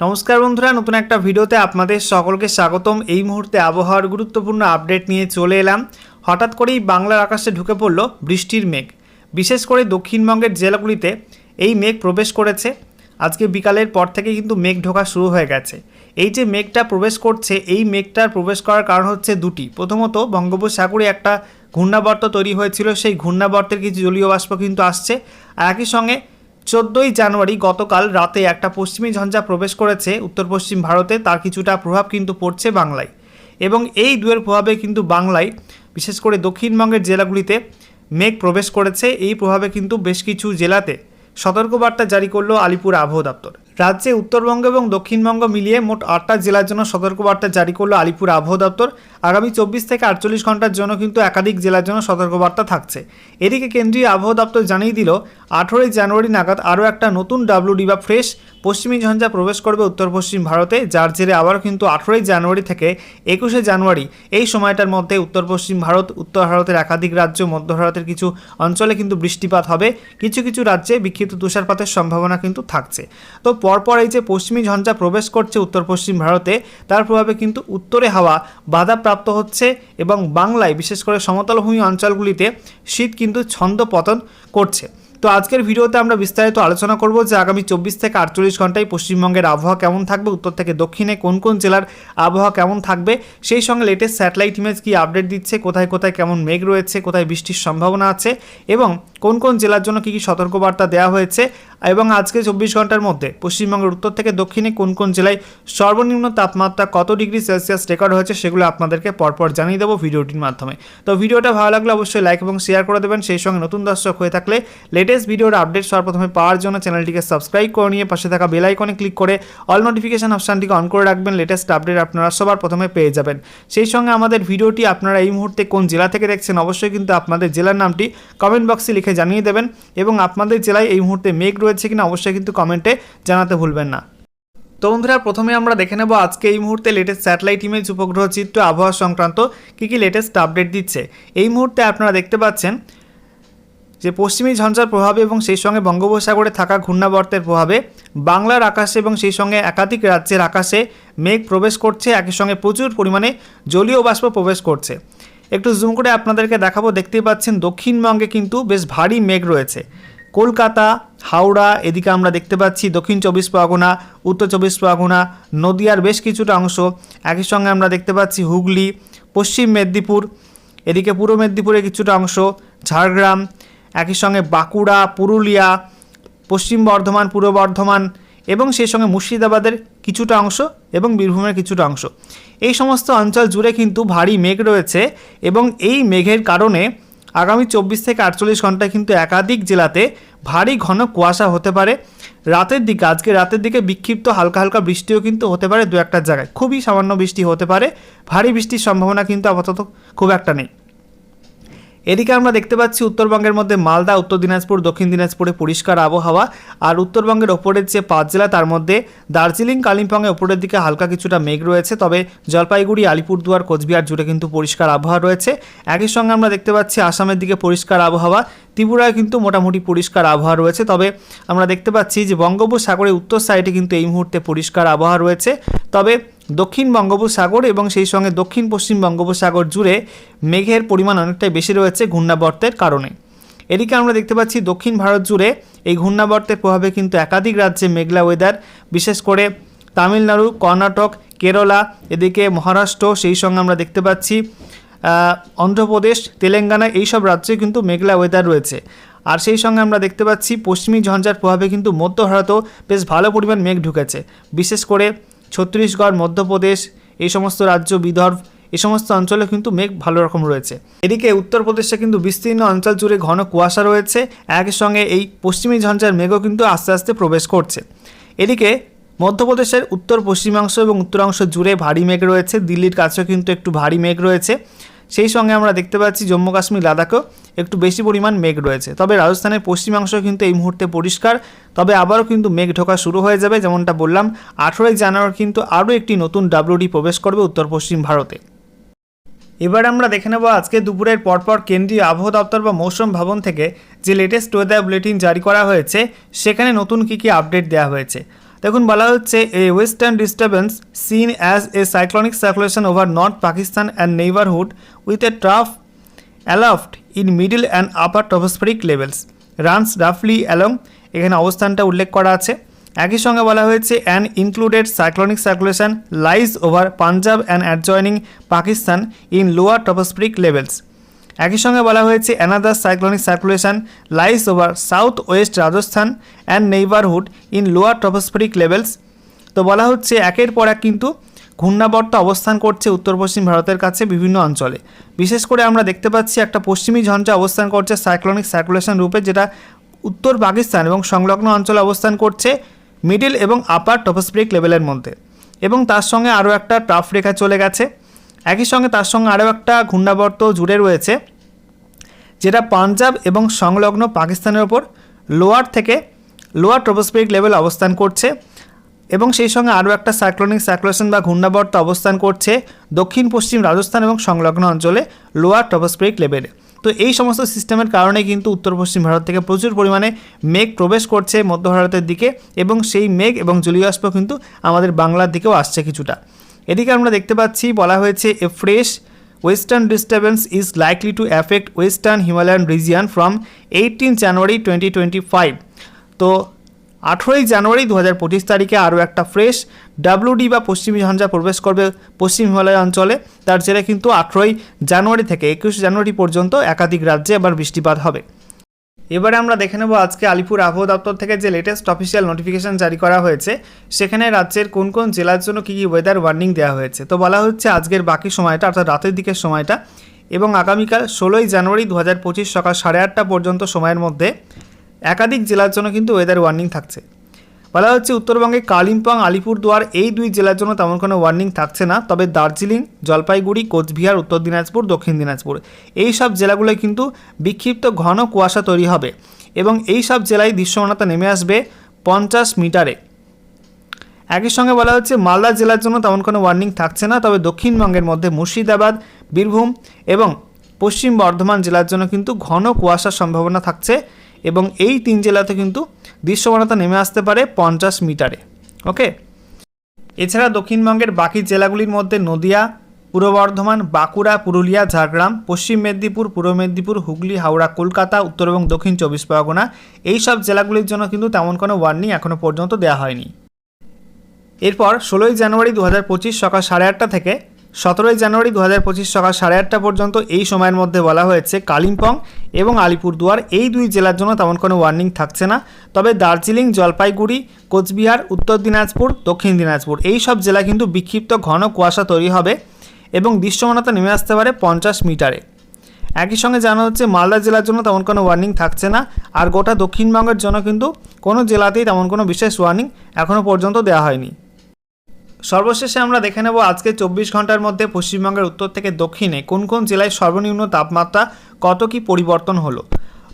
নমস্কার বন্ধুরা, নতুন একটা ভিডিওতে আপনাদের সকলকে স্বাগতম। এই মুহূর্তে আবহাওয়ার গুরুত্বপূর্ণ আপডেট নিয়ে চলে এলাম। হঠাৎ করেই বাংলার আকাশে ঢুকে পড়ল বৃষ্টির মেঘ। বিশেষ করে দক্ষিণবঙ্গের জেলাগুলিতে এই মেঘ প্রবেশ করেছে। আজকে বিকালের পর থেকে কিন্তু মেঘ ঢোকা শুরু হয়ে গেছে। এই যে মেঘটা প্রবেশ করছে, এই মেঘটার প্রবেশ করার কারণ হচ্ছে দুটি। প্রথমত, বঙ্গোপসাগরে একটা ঘূর্ণাবর্ত তৈরি হয়েছিল। সেই ঘূর্ণাবর্তের কিছু জলীয় বাষ্প কিন্তু আসছে। আর একই সঙ্গে চোদ্দোই জানুয়ারি গতকাল রাতে একটা পশ্চিমী ঝঞ্ঝা প্রবেশ করেছে উত্তর পশ্চিম ভারতে, তার কিছুটা প্রভাব কিন্তু পড়ছে বাংলায়। এবং এই দুয়ের প্রভাবে কিন্তু বাংলায়, বিশেষ করে দক্ষিণবঙ্গের জেলাগুলিতে মেঘ প্রবেশ করেছে। এই প্রভাবে কিন্তু বেশ কিছু জেলাতে সতর্কবার্তা জারি করল আলিপুর আবহাওয়া দপ্তর। রাজ্যে উত্তরবঙ্গ এবং দক্ষিণবঙ্গ মিলিয়ে মোট আটটা জেলার জন্য সতর্কবার্তা জারি করল আলিপুর আবহাওয়া দপ্তর। আগামী চব্বিশ থেকে আটচল্লিশ ঘণ্টার জন্য কিন্তু একাধিক জেলার জন্য সতর্কবার্তা থাকছে। এদিকে কেন্দ্রীয় আবহাওয়া দপ্তর জানিয়ে দিল, আঠেরোই জানুয়ারি নাগাদ আরও একটা নতুন ডাব্লিউডি বা ফ্রেশ পশ্চিমী ঝঞ্ঝা প্রবেশ করবে উত্তর পশ্চিম ভারতে, যার জেরে আবারও কিন্তু আঠেরোই জানুয়ারি থেকে একুশে জানুয়ারি এই সময়টার মধ্যে উত্তর পশ্চিম ভারত, উত্তর ভারতের একাধিক রাজ্য, মধ্য ভারতের কিছু অঞ্চলে কিন্তু বৃষ্টিপাত হবে। কিছু কিছু রাজ্যে বিক্ষিপ্ত তুষারপাতের সম্ভাবনা কিন্তু থাকছে। তো পরপর এই যে পশ্চিমী ঝঞ্ঝা প্রবেশ করছে উত্তর পশ্চিম ভারতে, তার প্রভাবে কিন্তু উত্তরে হাওয়া বাধাপ্রাপ্ত হচ্ছে এবং বাংলায়, বিশেষ করে সমতলভূমি অঞ্চলগুলিতে শীত কিন্তু ছন্দ পতন করছে। তো আজকের ভিডিওতে আমরা বিস্তারিত আলোচনা করব যে আগামী চব্বিশ থেকে আটচল্লিশ ঘন্টায় পশ্চিমবঙ্গের আবহাওয়া কেমন থাকবে, উত্তর থেকে দক্ষিণে কোন কোন জেলার আবহাওয়া কেমন থাকবে, সেই সঙ্গে লেটেস্ট স্যাটেলাইট ইমেজ কি আপডেট দিচ্ছে, কোথায় কোথায় কেমন মেঘ রয়েছে, কোথায় বৃষ্টির সম্ভাবনা আছে এবং কোন কোন জেলার জন্য কী কী সতর্কবার্তা দেওয়া হয়েছে এবং আজকে চব্বিশ ঘণ্টার মধ্যে পশ্চিমবঙ্গের উত্তর থেকে দক্ষিণে কোন কোন জেলায় সর্বনিম্ন তাপমাত্রা কত ডিগ্রি সেলসিয়াস রেকর্ড হয়েছে সেগুলো আপনাদেরকে পরপর জানিয়ে দেবো ভিডিওটির মাধ্যমে। তো ভিডিওটা ভালো লাগলে অবশ্যই লাইক এবং শেয়ার করে দেবেন। সেই সঙ্গে নতুন দর্শক হয়ে থাকলে লেটেস্ট ভিডিওর আপডেট সর্বপ্রথমে পাওয়ার জন্য চ্যানেলটিকে সাবস্ক্রাইব করে নিয়ে পাশে থাকা বেল আইকনে ক্লিক করে অল নোটিফিকেশন অপশানটিকে অন করে রাখবেন। লেটেস্ট আপডেট আপনারা সবার প্রথমে পেয়ে যাবেন। সেই সঙ্গে আমাদের ভিডিওটি আপনারা এই মুহূর্তে কোন জেলা থেকে দেখছেন অবশ্যই কিন্তু আপনাদের জেলার নামটি কমেন্ট বক্সে লিখে জানিয়ে দেবেন এবং আপনাদের জেলায় এই মুহূর্তে মেঘ রয়েছে কিনা অবশ্যই কিন্তু কমেন্টে জানাতে ভুলবেন না। তো বন্ধুরা, প্রথমে আমরা দেখে নেব আজকে এই মুহূর্তে লেটেস্ট স্যাটেলাইট ইমেজ উপগ্রহ চিত্র আবহাওয়া সংক্রান্ত কী কী লেটেস্ট আপডেট দিচ্ছে। এই মুহূর্তে আপনারা দেখতে পাচ্ছেন যে পশ্চিমী ঝঞ্ঝার প্রভাবে এবং সেই সঙ্গে বঙ্গোপসাগরে থাকা ঘূর্ণাবর্তের প্রভাবে বাংলার আকাশে এবং সেই সঙ্গে একাধিক রাজ্যের আকাশে মেঘ প্রবেশ করছে, একই সঙ্গে প্রচুর পরিমাণে জলীয় বাষ্প প্রবেশ করছে। একটু জুম করে আপনাদেরকে দেখাবো, দেখতেই পাচ্ছেন দক্ষিণবঙ্গে কিন্তু বেশ ভারী মেঘ রয়েছে। কলকাতা, হাওড়া, এদিকে আমরা দেখতে পাচ্ছি দক্ষিণ চব্বিশ পরগনা, উত্তর চব্বিশ পরগনা, নদিয়ার বেশ কিছুটা অংশ। একই সঙ্গে আমরা দেখতে পাচ্ছি হুগলি, পশ্চিম মেদিনীপুর, এদিকে পূর্ব মেদিনীপুরের কিছুটা অংশ, ঝাড়গ্রাম, একই সঙ্গে বাঁকুড়া, পুরুলিয়া, পশ্চিম বর্ধমান, পূর্ব বর্ধমান এবং সেই সঙ্গে মুর্শিদাবাদের কিছুটা অংশ এবং বীরভূমের কিছুটা অংশ। এই সমস্ত অঞ্চল জুড়ে কিন্তু ভারী মেঘ রয়েছে এবং এই মেঘের কারণে আগামী চব্বিশ থেকে আটচল্লিশ ঘন্টায় কিন্তু একাধিক জেলাতে ভারী ঘন কুয়াশা হতে পারে। রাতের দিকে, আজকে রাতের দিকে বিক্ষিপ্ত হালকা হালকা বৃষ্টিও কিন্তু হতে পারে দু একটা জায়গায়। খুবই সামান্য বৃষ্টি হতে পারে। ভারী বৃষ্টির সম্ভাবনা কিন্তু আপাতত খুব একটা নেই। এদিকে আমরা দেখতে পাচ্ছি উত্তরবঙ্গের মধ্যে মালদা, উত্তর দিনাজপুর, দক্ষিণ দিনাজপুরে পরিষ্কার আবহাওয়া আর উত্তরবঙ্গের ওপরের যে পাঁচ জেলা তার মধ্যে দার্জিলিং, কালিম্পংয়ে ওপরের দিকে হালকা কিছুটা মেঘ রয়েছে, তবে জলপাইগুড়ি, আলিপুরদুয়ার, কোচবিহার জুড়ে কিন্তু পরিষ্কার আবহাওয়া রয়েছে। একই সঙ্গে আমরা দেখতে পাচ্ছি আসামের দিকে পরিষ্কার আবহাওয়া, ত্রিপুরায় কিন্তু মোটামুটি পরিষ্কার আবহাওয়া রয়েছে, তবে আমরা দেখতে পাচ্ছি যে বঙ্গোপসাগরের উত্তর সাইডে কিন্তু এই মুহূর্তে পরিষ্কার আবহাওয়া রয়েছে, তবে দক্ষিণ বঙ্গোপসাগর এবং সেই সঙ্গে দক্ষিণ পশ্চিম বঙ্গোপসাগর জুড়ে মেঘের পরিমাণ অনেকটাই বেশি রয়েছে ঘূর্ণাবর্তের কারণে। এদিকে আমরা দেখতে পাচ্ছি দক্ষিণ ভারত জুড়ে এই ঘূর্ণাবর্তের প্রভাবে কিন্তু একাধিক রাজ্যে মেঘলা ওয়েদার বিশেষ করে তামিলনাড়ু, কর্ণাটক, কেরলা, এদিকে মহারাষ্ট্র, সেই সঙ্গে আমরা দেখতে পাচ্ছি অন্ধ্রপ্রদেশ, তেলেঙ্গানা এইসব রাজ্যে কিন্তু মেঘলা ওয়েদার রয়েছে। আর সেই সঙ্গে আমরা দেখতে পাচ্ছি, পশ্চিমী ঝঞ্ঝার প্রভাবে কিন্তু মধ্য ভারতেও বেশ ভালো পরিমাণ মেঘ ঢুকেছে। বিশেষ করে ছত্তিশগড় মধ্যপ্রদেশ, এই সমস্ত রাজ্য, বিদর্ভ, এই সমস্ত অঞ্চলে কিন্তু মেঘ ভালো রকম রয়েছে। এদিকে উত্তরপ্রদেশে কিন্তু বিস্তীর্ণ অঞ্চল জুড়ে ঘন কুয়াশা রয়েছে। একই সঙ্গে এই পশ্চিমী ঝঞ্ঝার মেঘও কিন্তু আস্তে আস্তে প্রবেশ করছে। এদিকে মধ্যপ্রদেশের উত্তর পশ্চিমাংশ এবং উত্তরাংশ জুড়ে ভারী মেঘ রয়েছে। দিল্লির কাছেও কিন্তু একটু ভারী মেঘ রয়েছে। সেই সঙ্গে আমরা দেখতে পাচ্ছি জম্মু কাশ্মীর লাদাখেও একটু বেশি পরিমাণ মেঘ রয়েছে। তবে রাজস্থানের পশ্চিমাংশ কিন্তু এই মুহূর্তে পরিষ্কার। তবে আবারও কিন্তু মেঘ ঢোকা শুরু হয়ে যাবে, যেমনটা বললাম, আঠেরোই জানুয়ারি কিন্তু আরও একটি নতুন ডাব্লিউডি প্রবেশ করবে উত্তর পশ্চিম ভারতে। এবার আমরা দেখে নেব আজকে দুপুরের পরপর কেন্দ্রীয় আবহাওয়া দপ্তর বা মৌসুম ভবন থেকে যে লেটেস্ট ওয়েদার বুলেটিন জারি করা হয়েছে, সেখানে নতুন কী কী আপডেট দেওয়া হয়েছে। দেখুন, বলা হচ্ছে a western disturbance seen as a cyclonic circulation over north Pakistan and neighbourhood with a trough aloft in middle and upper tropospheric levels runs রাফলি along এখানে অবস্থানটা উল্লেখ করা আছে। একই সঙ্গে বলা হয়েছে an included cyclonic circulation lies over Punjab and adjoining Pakistan in lower tropospheric levels একই সঙ্গে বলা হয়েছে another cyclonic circulation lies over south west Rajasthan and neighbourhood in lower tropospheric levels তো বলা হচ্ছে, একের পর এক কিন্তু ঘূর্ণাবর্ত অবস্থান করছে উত্তর পশ্চিম ভারতের কাছে বিভিন্ন অঞ্চলে। বিশেষ করে আমরা দেখতে পাচ্ছি, একটা পশ্চিমী ঝঞ্ঝা অবস্থান করছে সাইক্লনিক সার্কুলেশন রূপে, যেটা উত্তর পাকিস্তান এবং সংলগ্ন অঞ্চলে অবস্থান করছে মিডিল এবং আপার টপোস্ফেরিক লেভেলের মধ্যে। এবং তার সঙ্গে আরও একটা টাফ রেখা চলে গেছে। একই সঙ্গে তার সঙ্গে আরও একটা ঘূর্ণাবর্ত জুড়ে রয়েছে, যেটা পাঞ্জাব এবং সংলগ্ন পাকিস্তানের ওপর লোয়ার থেকে লোয়ার ট্রোপোস্ফেরিক লেভেল অবস্থান করছে এবং সেই সঙ্গে আরও একটা সাইক্লোনিক সার্কুলেশন বা ঘূর্ণাবর্ত অবস্থান করছে দক্ষিণ, পশ্চিম রাজস্থান এবং সংলগ্ন অঞ্চলে লোয়ার ট্রোপোস্ফেরিক লেভেলে। তো এই সমস্ত সিস্টেমের কারণে কিন্তু উত্তর পশ্চিম ভারত থেকে প্রচুর পরিমাণে মেঘ প্রবেশ করছে মধ্য ভারতের দিকে এবং সেই মেঘ এবং জলীয়বাষ্প কিন্তু আমাদের বাংলার দিকেও আসছে কিছুটা। এদিকে আমরা দেখতে পাচ্ছি, বলা হয়েছে a fresh western disturbance is likely to affect western Himalayan region from eighteen January twenty twenty five তো আঠেরোই জানুয়ারি দু হাজার পঁচিশ তারিখে আরও একটা ফ্রেশ ডাব্লিউডি বা পশ্চিমী ঝঞ্ঝা প্রবেশ করবে পশ্চিম হিমালয় অঞ্চলে। তার জেরে কিন্তু আঠেরোই জানুয়ারি থেকে একুশ জানুয়ারি পর্যন্ত একাধিক রাজ্যে আবার বৃষ্টিপাত হবে। এবারে আমরা দেখে নেব আজকে আলিপুর আবহাওয়া দপ্তর থেকে যে লেটেস্ট অফিসিয়াল নোটিফিকেশন জারি করা হয়েছে, সেখানে রাজ্যের কোন কোন জেলার জন্য কী কী ওয়েদার ওয়ার্নিং দেওয়া হয়েছে। তো বলা হচ্ছে আজকের বাকি সময়টা, অর্থাৎ রাতের দিকের সময়টা, এবং আগামীকাল ষোলোই জানুয়ারি দু হাজার পঁচিশ সকাল সাড়ে আটটা পর্যন্ত সময়ের মধ্যে একাধিক জেলার জন্য কিন্তু ওয়েদার ওয়ার্নিং থাকছে। বলা হচ্ছে উত্তরবঙ্গে কালিম্পং, আলিপুরদুয়ার এই দুই জেলার জন্য তেমন কোনো ওয়ার্নিং থাকছে না। তবে দার্জিলিং, জলপাইগুড়ি, কোচবিহার, উত্তর দিনাজপুর, দক্ষিণ দিনাজপুর এই সব জেলাগুলোয় কিন্তু বিক্ষিপ্ত ঘন কুয়াশা তৈরি হবে এবং এই সব জেলায় দৃশ্যমানতা নেমে আসবে পঞ্চাশ মিটারে। একই সঙ্গে বলা হচ্ছে মালদা জেলার জন্য তেমন কোনো ওয়ার্নিং থাকছে না, তবে দক্ষিণবঙ্গের মধ্যে মুর্শিদাবাদ, বীরভূম এবং পশ্চিম বর্ধমান জেলার জন্য কিন্তু ঘন কুয়াশার সম্ভাবনা থাকছে। এবং এই তিন জেলাতে কিন্তু দৃশ্যমানতা নেমে আসতে পারে পঞ্চাশ মিটারে ওকে এছাড়া দক্ষিণবঙ্গের বাকি জেলাগুলির মধ্যে নদিয়া, পূর্ব বর্ধমান, বাঁকুড়া, পুরুলিয়া, ঝাড়গ্রাম, পশ্চিম মেদিনীপুর, পূর্ব মেদিনীপুর, হুগলি, হাওড়া, কলকাতা, উত্তর এবং দক্ষিণ চব্বিশ পরগনা, এই সব জেলাগুলির জন্য কিন্তু তেমন কোনো ওয়ার্নিং এখনও পর্যন্ত দেওয়া হয়নি। এরপর ষোলোই জানুয়ারি দু হাজার পঁচিশ সকাল সাড়ে আটটা থেকে সতেরোই জানুয়ারি দু হাজার পঁচিশ সকাল সাড়ে আটটা পর্যন্ত এই সময়ের মধ্যে বলা হয়েছে কালিম্পং এবং আলিপুরদুয়ার এই দুই জেলার জন্য তেমন কোনো ওয়ার্নিং থাকছে না। তবে দার্জিলিং, জলপাইগুড়ি, কোচবিহার, উত্তর দিনাজপুর, দক্ষিণ দিনাজপুর এই সব জেলা কিন্তু বিক্ষিপ্ত ঘন কুয়াশা তৈরি হবে এবং দৃশ্যমানতা নেমে আসতে পারে পঞ্চাশ মিটারে। একই সঙ্গে জানা হচ্ছে, মালদা জেলার জন্য তেমন কোনো ওয়ার্নিং থাকছে না আর গোটা দক্ষিণবঙ্গের জন্য কিন্তু কোনো জেলাতেই তেমন কোনো বিশেষ ওয়ার্নিং এখনও পর্যন্ত দেওয়া হয়নি। সর্বশেষে আমরা দেখে নেব আজকে চব্বিশ ঘণ্টার মধ্যে পশ্চিমবঙ্গের উত্তর থেকে দক্ষিণে কোন কোন জেলায় সর্বনিম্ন তাপমাত্রা কত কি পরিবর্তন হলো।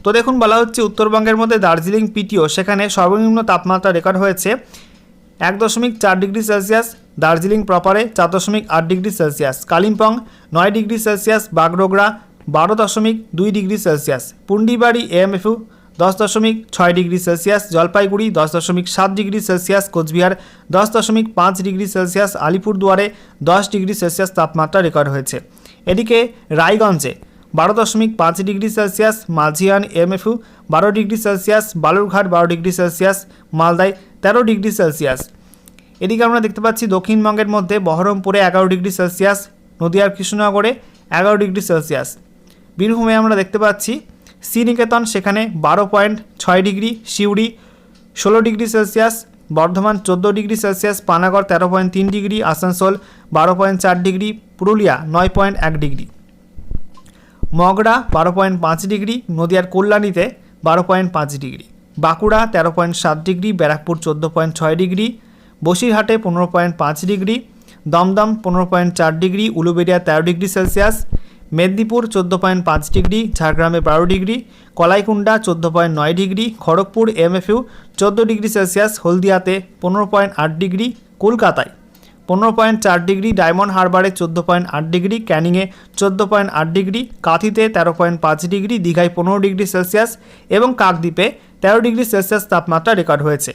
তো দেখুন, বলা হচ্ছে উত্তরবঙ্গের মধ্যে দার্জিলিং পিটিও, সেখানে সর্বনিম্ন তাপমাত্রা রেকর্ড হয়েছে এক দশমিক চার ডিগ্রি সেলসিয়াস, দার্জিলিং প্রপারে চার দশমিক আট ডিগ্রি সেলসিয়াস, কালিম্পং নয় ডিগ্রি সেলসিয়াস, বাগডোগরা বারো দশমিক দুই ডিগ্রি সেলসিয়াস, পুন্ডিবাড়ি এএমএফইউ দশ দশমিক ছয় ডিগ্রি সেলসিয়াস, জলপাইগুড়ি দশ দশমিক সাত ডিগ্রি সেলসিয়াস, কোচবিহার দশ দশমিক পাঁচ ডিগ্রি সেলসিয়াস, আলিপুরদুয়ারে দশ ডিগ্রি সেলসিয়াস তাপমাত্রা রেকর্ড হয়েছে। এদিকে রায়গঞ্জে বারো দশমিক পাঁচ ডিগ্রি সেলসিয়াস মাঝিয়ান এমএফইউ বারো ডিগ্রি সেলসিয়াস, বালুরঘাট বারো ডিগ্রি সেলসিয়াস, মালদায় তেরো ডিগ্রি সেলসিয়াস। এদিকে আমরা দেখতে পাচ্ছি দক্ষিণবঙ্গের মধ্যে বহরমপুরে এগারো ডিগ্রি সেলসিয়াস, নদিয়ার কৃষ্ণনগরে এগারো ডিগ্রি সেলসিয়াস। বীরভূমে আমরা দেখতে পাচ্ছি শ্রীনিকেতন সেখানে বারো পয়েন্ট ছয় ডিগ্রি, সিউড়ি ষোলো ডিগ্রি সেলসিয়াস, বর্ধমান চোদ্দ ডিগ্রি সেলসিয়াস, পানাগড় তেরো পয়েন্ট তিন ডিগ্রি, আসানসোল বারো পয়েন্ট চার ডিগ্রি, পুরুলিয়া নয় পয়েন্ট এক ডিগ্রি। মগড়া বারো পয়েন্ট পাঁচ ডিগ্রি, নদিয়ার কল্যাণীতে বারো পয়েন্ট পাঁচ ডিগ্রি। বাঁকুড়া তেরো পয়েন্ট সাত ডিগ্রি, ব্যারাকপুর চোদ্দ পয়েন্ট ছয় ডিগ্রি, বসিরহাটে পনেরো পয়েন্ট পাঁচ ডিগ্রি, দমদম পনেরো পয়েন্ট চার ডিগ্রি উলুবেড়িয়া তেরো ডিগ্রি সেলসিয়াস মেদিনীপুর চোদ্দ পয়েন্ট পাঁচ ডিগ্রি, ঝাড়গ্রামে বারো ডিগ্রি, কলাইকুণ্ডা চোদ্দ পয়েন্ট নয় ডিগ্রি, খড়গপুর এমএফইউ চোদ্দ ডিগ্রি সেলসিয়াস, হলদিয়াতে পনেরো পয়েন্ট আট ডিগ্রি, কলকাতায় পনেরো পয়েন্ট চার ডিগ্রি, ডায়মন্ড হারবারে চোদ্দ পয়েন্ট আট ডিগ্রি, ক্যানিংয়ে চোদ্দ পয়েন্ট আট ডিগ্রি, কাঁথিতে তেরো পয়েন্ট পাঁচ ডিগ্রি, দীঘায় পনেরো ডিগ্রি সেলসিয়াস এবং কাকদ্বীপে তেরো ডিগ্রি সেলসিয়াস তাপমাত্রা রেকর্ড হয়েছে।